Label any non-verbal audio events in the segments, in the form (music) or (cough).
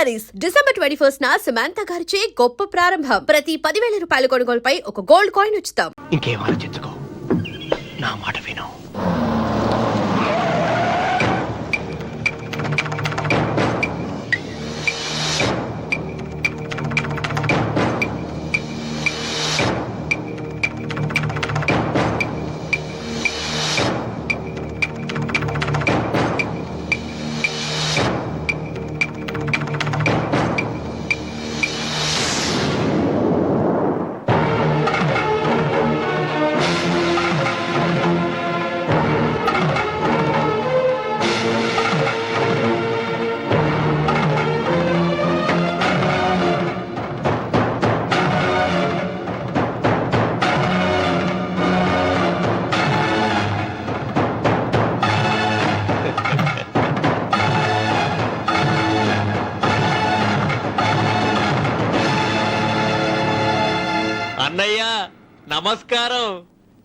Paris December twenty first నా సమాంత గారిచే గొప్ప ప్రారంభం. ప్రతి పదివేల రూపాయల కొనుగోలుపై ఒక గోల్డ్ కాయిన్ ఉచితం. ఇంకేం ఆలోచించుకో? నా మాట విను.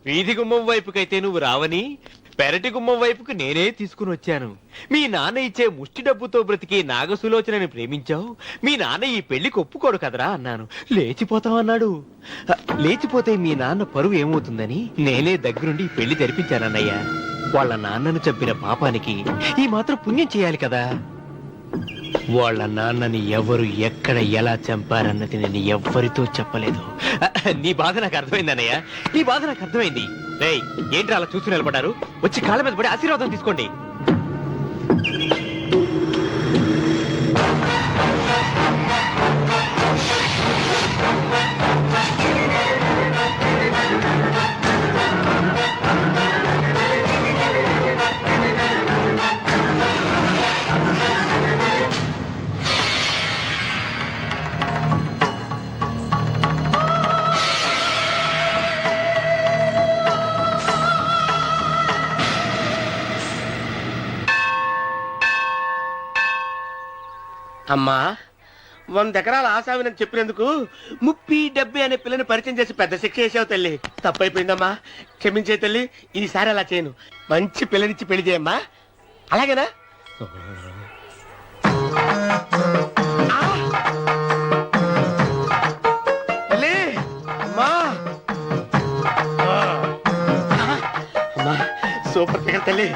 వీధి గుమ్మం వైపుకైతే నువ్వు రావని పెరటి గుమ్మం వైపుకు నేనే తీసుకుని వచ్చాను. మీ నాన్న ఇచ్చే ముష్టి డబ్బుతో బ్రతికి నాగసులోచనని ప్రేమించావు. మీ నాన్న ఈ పెళ్ళికి ఒప్పుకోడు కదరా అన్నాను. లేచిపోతావు అన్నాడు. లేచిపోతే మీ నాన్న పరువు ఏమవుతుందని నేనే దగ్గరుండి ఈ పెళ్ళి తెరిపించానన్నయ్య వాళ్ళ నాన్నను చంపిన పాపానికి ఈ మాత్రం పుణ్యం చేయాలి కదా. వాళ్ళ నాన్నని ఎవరు ఎక్కడ ఎలా చంపారన్నది నేను ఎవ్వరితో చెప్పలేదు. (laughs) నీ బాధ నాకు అర్థమైంది అన్నయ్య. నీ బాధ నాకు అర్థమైంది. రేయ్ ఏంటి అలా చూసి నిలబడ్డారు? వచ్చి కాళ్ళ మీద పడి ఆశీర్వాదం తీసుకోండి. అమ్మా వంద ఎకరాల ఆశావినని చెప్పినందుకు ముప్పి డెబ్బై అనే పిల్లని పరిచయం చేసి పెద్ద శిక్ష చేసావు తల్లి. తప్పైపోయిందమ్మా. క్షమించే తల్లి ఈసారి అలా చేయను. మంచి పిల్లనిచ్చి పెళ్ళి చేయమ్మా. అలాగేనా? సూపర్ ఫిగర్ తల్లి.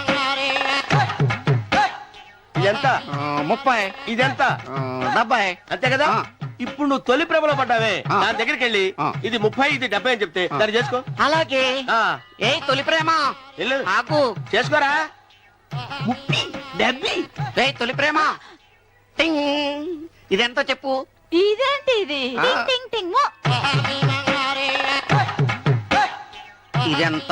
ఎంత ముప్పై. ఇదెంత? డెబ్బై. అంతే కదా. ఇప్పుడు నువ్వు తొలి ప్రేమలో పడ్డావే. నా దగ్గరికి వెళ్ళి. ఇది ముప్పై ఇది డెబ్బై అని చెప్తే దాన్ని చేసుకో. అలాగే. ఆ, ఏ తొలి ప్రేమ? ఆకు చేసుకోరా? ముప్పి డెబ్బై. రే తొలి ప్రేమ. టింగ్. ఇదెంత చెప్పు? ఇదేంటి ఇది. టింగ్ టింగ్ టింగ్. మో. ఇదెంత?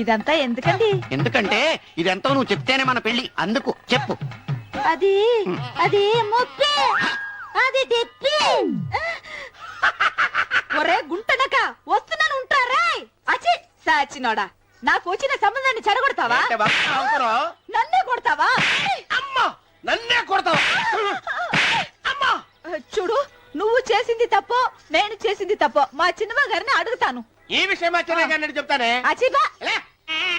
ఇదంతా ఎందుకండి? ఎందుకంటే ఇదెంతో నువ్వు చెప్తేనే మన పెళ్ళి అందుకు చెప్పు. అది అది ముప్పి. అది తిప్పి. ఒరే గుంటనక వస్తున్నాను ఉంటారా అచి సాచినోడా నాకు వచ్చిన సంబంధాన్ని చెడగొడతావా అంటే? నన్నే కొడతావా? అమ్మా నన్నే కొడతావు? అమ్మా. చూడు నువ్వు చేసింది తప్పో నేను చేసింది తప్పో మా చిన్నమ్మ గారిని అడుగుతాను. ఈ విషయం ఆశ్చర్యంగా అన్నట్టు చెప్తానే. అచిబా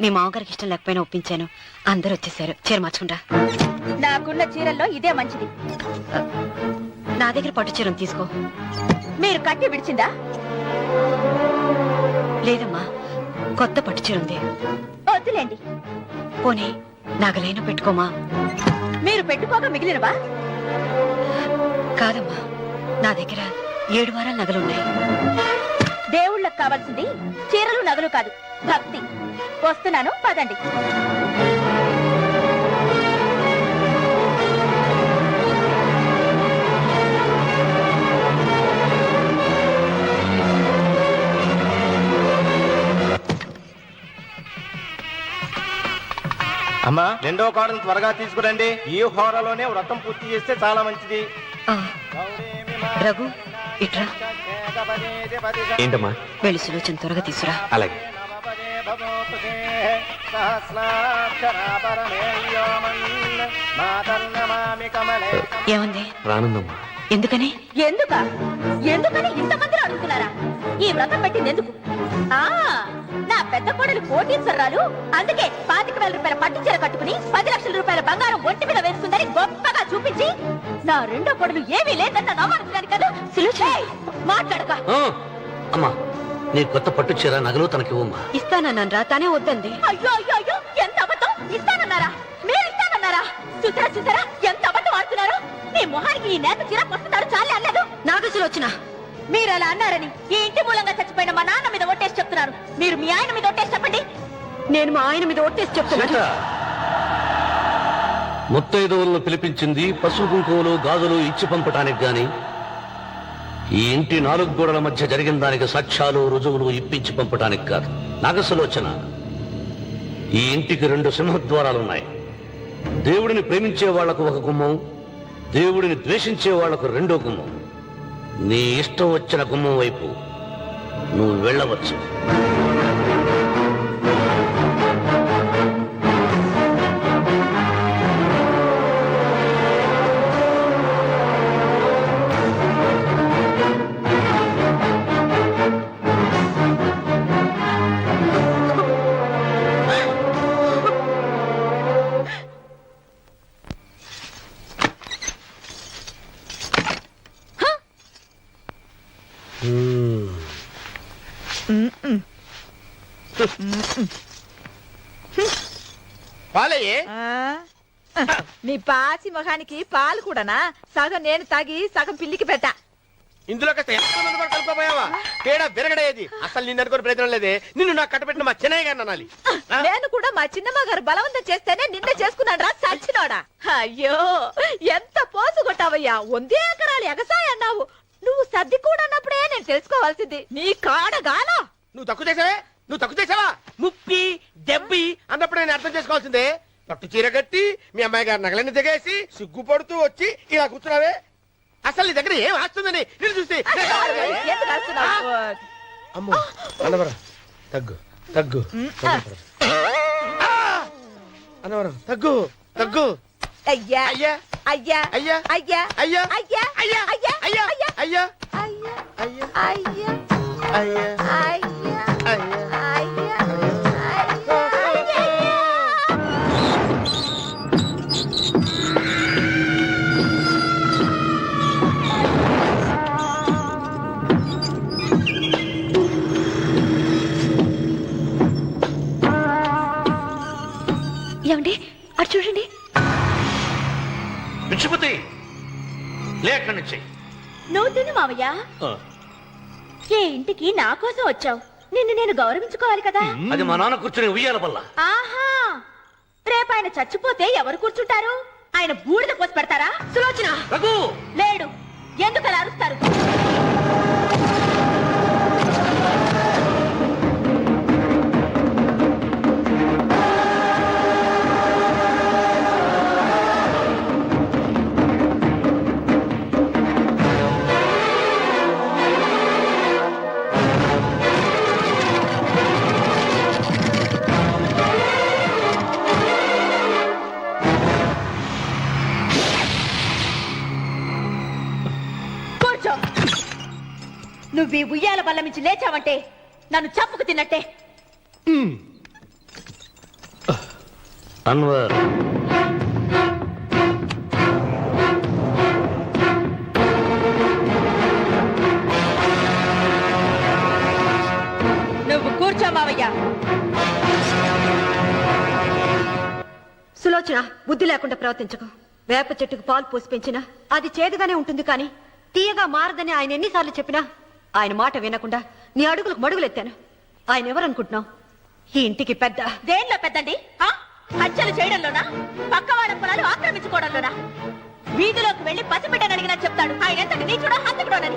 మీ మామగారికి ఇష్టం లేకపోయినా ఒప్పించాను. అందరూ వచ్చేసారు. చీర మార్చుకుంటా. నాకున్న చీరల్లో ఇదే మంచిది. నా దగ్గర పట్టు చీరను తీసుకో. మీరు కట్టి విడిచిందా? లేదమ్మా కొత్త పట్టు చీర ఉంది. వద్దులేండి. పోనీ నాగలైన పెట్టుకోమా? మీరు పెట్టుకోక మిగిలినవా? కాదమ్మా నా దగ్గర ఏడు వారాల నగలున్నాయి దేవుళ్ళకి కావాల్సింది చీరలు నగలు కాదు భక్తి. వస్తున్నాను పదండి. అమ్మా రెండో కాడను త్వరగా తీసుకురండి. ఈ హోరాలోనే వ్రతం పూర్తి చేస్తే చాలా మంచిది. రఘు ఇట్రా. ఏంటమ్మా? వెళ్ళి సులోచన త్వరగా తీసురా. అలాగే. ఏముంది రానుందమ్మా. ఎందుకని? ఎందుక? ఎందుకని ఇంతమందిని అడుగుతున్నారా? ఈ వ్రతం పెట్టింది ఎందుకు? ఆ నా పెద్ద కోడలు కోటీశ్వరరాలు అందుకే పాతిక వేల రూపాయల పట్టు చీర కట్టుకుని పది లక్షల రూపాయల బంగారం ఒంటి మీద వేసుకుందని గొప్పగా చూపించి నా రెండో కోడలు ఏమీ లేదన్న నమ్మకం కదా. మాట్లాడక. అమ్మా. నీ కొత్త పట్టు చీర నగలు తనకివ్వమ్మా ఇస్తానన్నాను రా తానే వద్దంది. అయ్యో అయ్యో అయ్యో ఎంత అబద్ధం? ఇస్తానన్నారా? మీరు ఇస్తానన్నారా? చూసారా చూసారా ఎంత అబద్ధం ఆడుతున్నారు? మీ మొహానికి ఈ నేత చీర కొట్టుతారు చాలే అన్నదు నాగ సులోచన మీరు అలా అన్నారని ఈ ఇంటి మూలంగా చచ్చిపోయిన మా నాన్న మీద ఒట్టేసి చెప్తున్నారు. మీరు మీ ఆయన మీద ఒట్టేసి చెప్పండి. నేను మా ఆయన మీద ఒట్టేసి చెప్తున్నాను ముత్తైదువులను పిలిపించింది పసుపు కుంకుమలు గాజులు ఇచ్చి పంపటానికి గాని ఈ ఇంటి నాలుగు గోడల మధ్య జరిగిన దానికి సాక్ష్యాలు రుజువులు ఇప్పించి పంపటానికి కాదు. నాగసులోచన. ఈ ఇంటికి రెండు సింహద్వారాలున్నాయి. దేవుడిని ప్రేమించే వాళ్ళకు ఒక గుమ్మం దేవుడిని ద్వేషించే వాళ్ళకు రెండో గుమ్మం. నీ ఇష్టం వచ్చిన గుమ్మం వైపు నువ్వు వెళ్ళవచ్చు. మీ పాచి మొహానికి పాలు కూడానా? సగం నేను తాగి సగం పిల్లికి పెట్టా. ఇందులో కలుపుకోపోయావా పేడ విరగడేది. అసలు నిన్ను అనుకుని ప్రయత్నం లేదే. నిన్ను నాకు కట్టబెట్టిన మా చెన్నయ్య గారిని అనాలి? నేను కూడా మా చిన్నమ్మ గారు బలవంతం చేస్తేనే నిన్న చేసుకున్నాను రా సచ్చినోడా. అయ్యో ఎంత పోసు కొట్టావయ్యా. వందే ఎకరాలు ఎగసాయ అన్నావు. నువ్వు సర్ది కూడా అన్నప్పుడే నేను తెలుసుకోవాల్సింది. నీ కాడగానా నువ్వు తక్కువ చేసావే? నువ్వు తక్కువ చేసావా? ముప్పి దెబ్బి అన్నప్పుడు నేను అర్థం చేసుకోవాల్సిందే. పట్టు చీర కట్టి మీ అమ్మాయి గారి నగలని దిగేసి సిగ్గుపడుతూ వచ్చి ఇలా కూర్చున్నావే అసలు నీ దగ్గర ఏం ఆస్తుందని నేను అరుస్తున్నావు? అమ్మో అన్నవరం తగ్గు తగ్గు! అన్నవరం తగ్గు తగ్గు అయ్యా అయ్యా అయ్యా అయ్యా అయ్యా అయ్యా అయ్యా అయ్యా అయ్యా అయ్యా అయ్యా అయ్యా అయ్యా అయ్యా అయ్యా మావయ్య ఏ ఇంటికి నా కోసం వచ్చావు? నిన్ను నేను గౌరవించుకోవాలి కదా? అది మా నాన్న కూర్చుని ఉయ్యాల వల్ల ఆహా! రేపు ఆయన చచ్చిపోతే ఎవరు కూర్చుంటారు? ఆయన బూడిద పోసి పెడతారా? సులోచన లేచావంటే నన్ను చంపుకు తిన్నట్టే. అన్వర్. నువ్వు కూర్చో మావయ్య. సులోచన బుద్ధి లేకుండా ప్రవర్తించకు. వేప చెట్టుకు పాలు పోసి పెంచినా అది చేదుగానే ఉంటుంది కానీ తీయగా మారదని ఆయన ఎన్నిసార్లు చెప్పినా ఆయన మాట వినకుండా నీ అడుగులకు మడుగులెత్తాను ఆయన ఎవరనుకుంటున్నావు? ఈ ఇంటికి పెద్ద. దేనిలో పెద్దండి. ఆ? హత్యలు చేయడంలోనా? పక్క వాళ్ళ పొలాలు ఆక్రమించుకోవడంలోనా? వీధిలోకి వెళ్ళి పసిబిడ్డని అడిగినా చెప్తాడు. ఆయన ఎంతటి నీచుడో హంతకుడోనని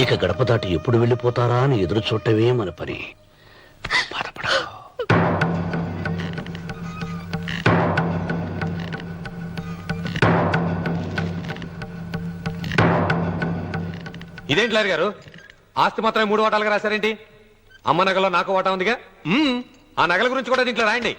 ఇక గడప దాటి ఎప్పుడు వెళ్ళిపోతారా అని ఎదురు చూడటమే మన పని. బాధపడకు ఇదేంటి లారి గారు? ఆస్తి మాత్రమే మూడు వాటాలుగా రాశారేంటి? అమ్మ నగలో నాకు వాటా ఉందిగా? మ్మ్. ఆ నగల గురించి కూడా దీంట్లో రాయండి.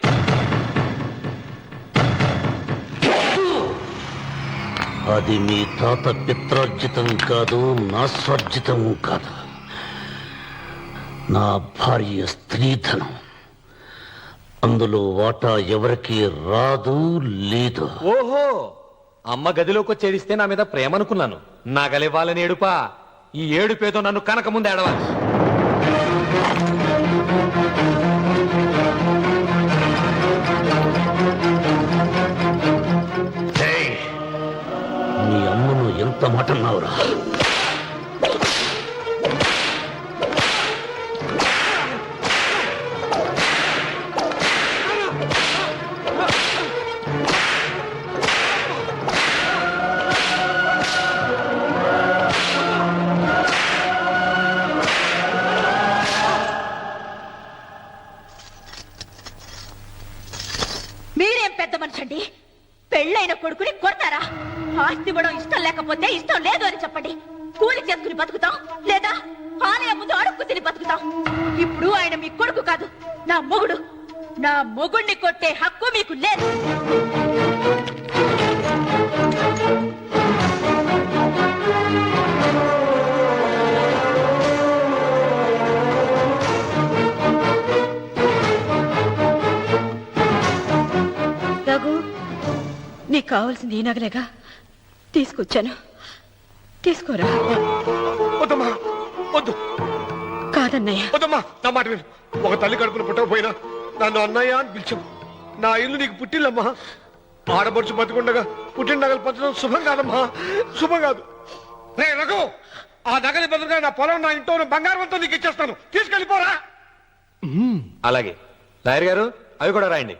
అది మీ తాత పిత్రార్జితం కాదు నా స్వర్జితం కాదు. నా భార్య స్త్రీధనం. అందులో వాటా ఎవరికి రాదు లేదు. ఓహో! అమ్మ గదిలోకి వచ్చేదిస్తే నా మీద ప్రేమ అనుకున్నాను నగలివ్వాలని ఏడుపా. ఈ ఏడుపేదో నన్ను కనక ముందు ఏడవాలి. పెద్ద మాట కొట్టే హక్కు మీకు లేదు. రఘు నీకు కావాల్సింది ఈ నగలేగా? తీసుకొచ్చాను. తీసుకోరా. వద్దమ్మా వద్దు. కాదన్నయ్య. వద్దమ్మా నా మాట విను. ఒక తల్లి కడుపున పుట్టకపోయినా నన్ను అన్నయ్య అని పిలిచావు నా ఇల్లు నీకు పుట్టిల్లమ్మా. ఆడపడుచు బతికుండగా పుట్టిన నగలు పంచడం శుభం కాదమ్మా. శుభం కాదు. రే రఘు ఆ నగలి బదులుగా నా పొలం నా ఇంట్లో బంగారంతో నీకు ఇచ్చేస్తాను. తీసుకెళ్ళిపోరా. అలాగే. లాయర్ గారు అవి కూడా రాయండి.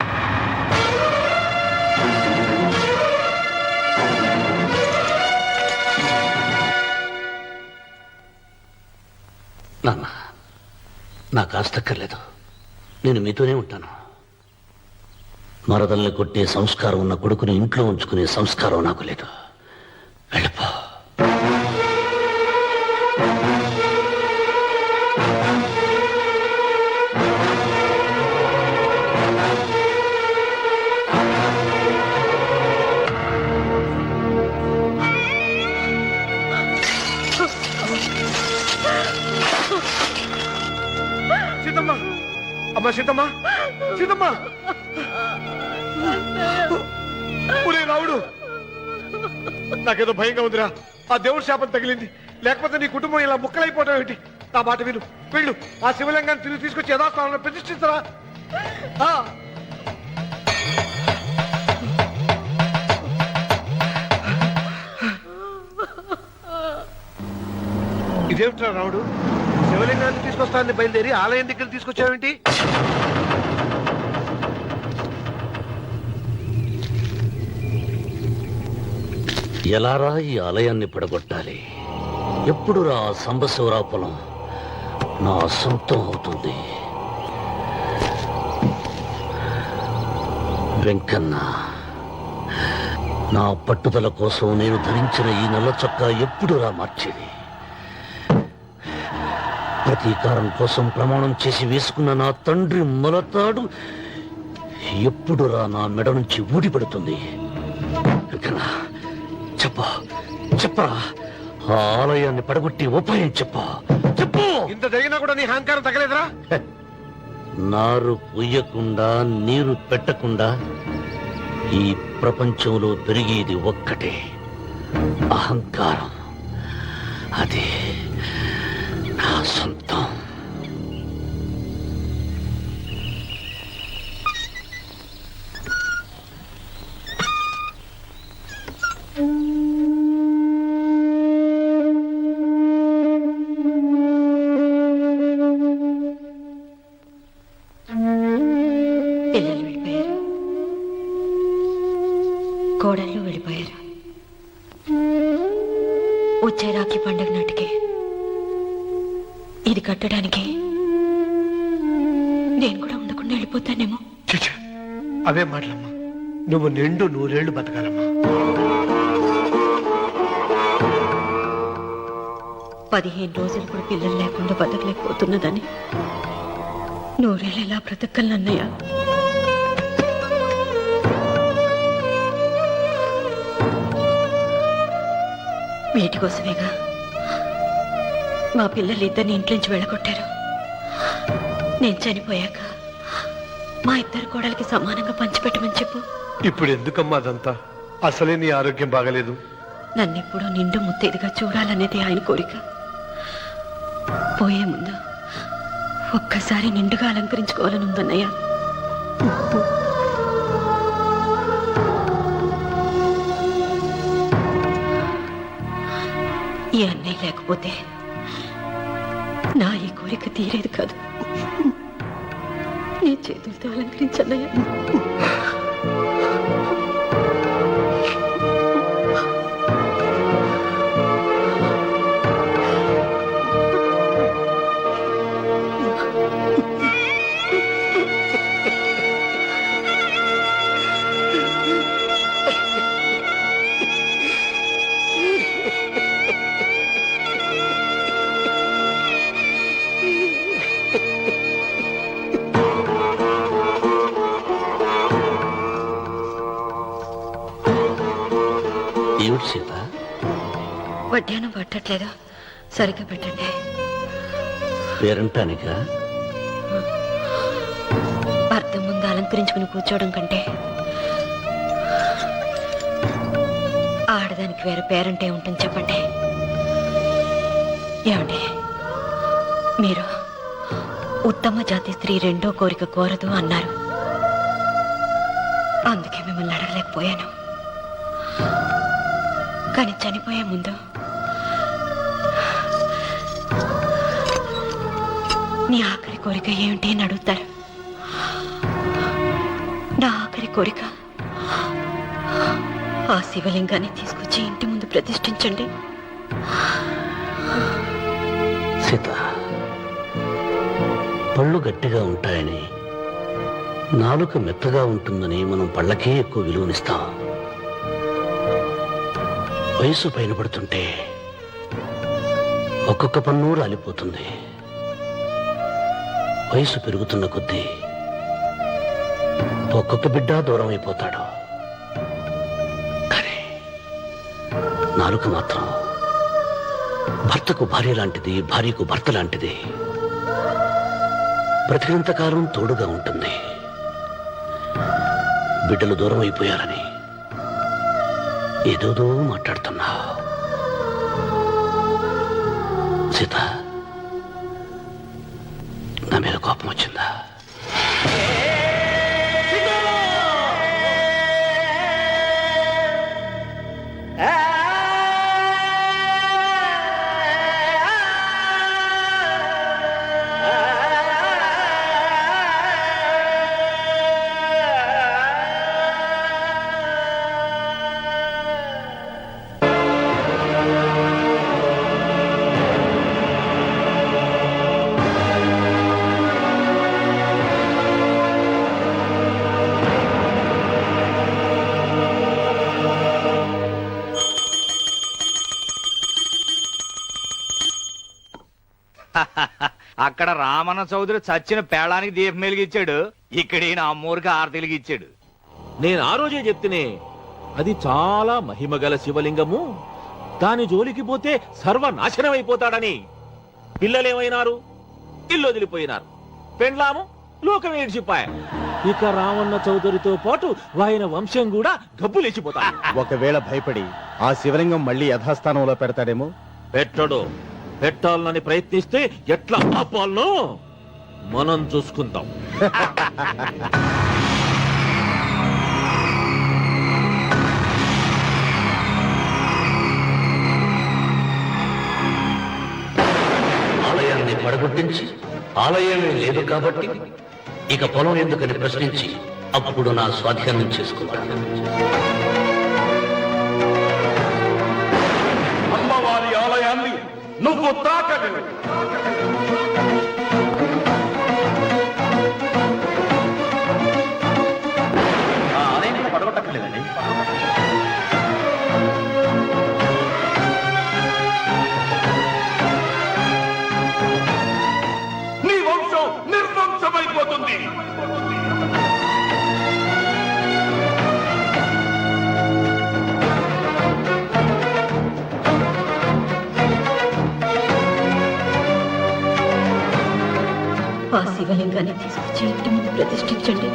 నాన్న నాకు ఆస్తక్కర్లేదు నేను మీతోనే ఉంటాను. మరదల్ని కొట్టే సంస్కారం ఉన్న కొడుకుని ఇంట్లో ఉంచుకునే సంస్కారం నాకు లేదు. వెళ్ళిపో. సీతమ్మ! సీతమ్మ! సీతమ్మ! రావుడు నాకేదో భయంగా ఉందిరా. ఆ దేవుడి శాపం తగిలింది. లేకపోతే నీ కుటుంబం ఇలా ముక్కలైపోవడం ఏంటి నా మాట విను. వీళ్ళు. ఆ శివలింగాన్ని తిరిగి తీసుకొచ్చి యథాస్థానంలో ప్రతిష్ఠించరా ఇదేమిట్రా రావుడు శివలింగాన్ని తీసుకొస్తానని బయలుదేరి ఆలయం దగ్గర తీసుకొచ్చావేంటి? ఎలారా ఈ ఆలయాన్ని పడగొట్టాలి? ఎప్పుడు రా సంబశివరా పొలం నా సొంతం అవుతుంది? వెంకన్న నా పట్టుదల కోసం నేను ధరించిన ఈ నల్ల చొక్కా ఎప్పుడు రా మార్చేది? ప్రతీకారం కోసం ప్రమాణం చేసి వేసుకున్న నా తండ్రి మొలతాడు ఎప్పుడు రా నా మెడ నుంచి ఊడిపడుతుంది? వెంకన్న చెప్ప. చెప్పరా? ఆలయాన్ని పడగొట్టి ఉపాయం చెప్ప. చెప్పు! ఇంత జరిగినా కూడా నీ అహంకారం తగలేదురా నారు పుయ్యకుండా నీరు పెట్టకుండా ఈ ప్రపంచంలో పెరిగేది ఒక్కటే. అహంకారం. అది నా సొంతం అవే మాటలమ్మా. నువ్వు నిండు నూరేళ్ళు బతకాలమ్మా. పదిహేను రోజులు కూడా పిల్లలు లేకుండా బతకలేకపోతున్నదని. నూరేళ్ళు ఎలా బ్రతకగలనన్నయ్య వీటి కోసమేగా మా పిల్లలు ఇద్దరిని ఇంట్లోంచి వెళ్ళగొట్టారు. నేను చనిపోయాక మా ఇద్దరు కోడలికి సమానంగా పంచిపెట్టమని చెప్పు. ఇప్పుడు ఎందుకమ్మా అదంతా? అసలే నీ ఆరోగ్యం బాగలేదు. నన్నెప్పుడు నిండు ముత్తేదిగా చూడాలనేది ఆయన కోరిక. పోయే ముందు ఒక్కసారి నిండుగా అలంకరించుకోవాలని ఉందన్నయ్య ఈ అన్నయ్య లేకపోతే నా ఈ కోరిక తీరేది కాదు. నీ చేతులతో అలంకరించన్నయ్య పేరంటానికా? అర్థం ముందు అలంకరించుకుని కూర్చోవడం కంటే ఆడదానికి వేరే పేరంటే ఉంటుంది చెప్పండి. ఏమండి? మీరు ఉత్తమ జాతి స్త్రీ రెండో కోరిక కోరదు అన్నారు. అందుకే మిమ్మల్ని అడగలేకపోయాను. కానీ చనిపోయే ముందు నీ ఆఖరి కోరిక ఏమిటి అని అడుగుతారు. నా ఆఖరి కోరిక ఆ శివలింగాన్ని తీసుకొచ్చి ఇంటి ముందు ప్రతిష్ఠించండి. సీత పళ్ళు గట్టిగా ఉంటాయని నాలుక మెత్తగా ఉంటుందని మనం పళ్ళకే ఎక్కువ విలువనిస్తాం. వయసు పైన పడుతుంటే ఒక్కొక్క పన్ను రాలిపోతుంది. వయసు పెరుగుతున్న కొద్దీ ఒక్కొక్క బిడ్డ దూరం అయిపోతాడు. కానీ నాలుక మాత్రం భర్తకు భార్య లాంటిది భార్యకు భర్త లాంటిది. బ్రతికినంతకాలం తోడుగా ఉంటుంది. బిడ్డలు దూరం అయిపోయారని ఏదోదో మాట్లాడుతున్నా. అక్కడ రామన్న చౌదరి చచ్చిన పేళానికి దీపం వెలిగించాడు. ఇక్కడ ఈయన అమ్మూరికి ఆరతి వెలిగించాడు. నేను ఆ రోజే చెప్తేనే అది చాలా మహిమగల శివలింగము. దాని జోలికి పోతే సర్వనాశనం అయిపోతాడని. పిల్లలేమైనారు? ఇల్లు వదిలిపోయినారు. పెండ్లాము? లోకం ఏడ్చిపాయ. ఇక రావణ చౌదరితో పాటు ఆయన వంశం కూడా గబ్బు లేచిపోతా ఒకవేళ భయపడి ఆ శివలింగం మళ్ళీ యథాస్థానంలో పెడతాడేమో? పెట్టడు. పెట్టాలని ప్రయత్నిస్తే ఎట్లా ఆపాలనో మనం చూసుకుందాం. ఆలయాన్ని పడగొట్టించి ఆలయమే లేదు కాబట్టి ఇక పొలం ఎందుకని ప్రశ్నించి అప్పుడు నా స్వాధీనం చేసుకుంటాను. నువ్వు తాకడు ఆ శివలింగాన్ని తీసుకొచ్చి ఇంటి ముందు ప్రతిష్ఠించండి.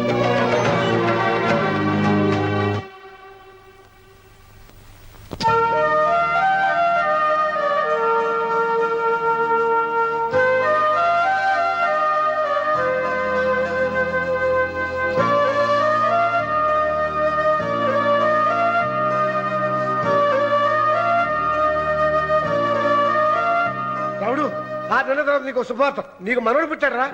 నీకు శుభార్త నీకు మనవడు పుట్టారా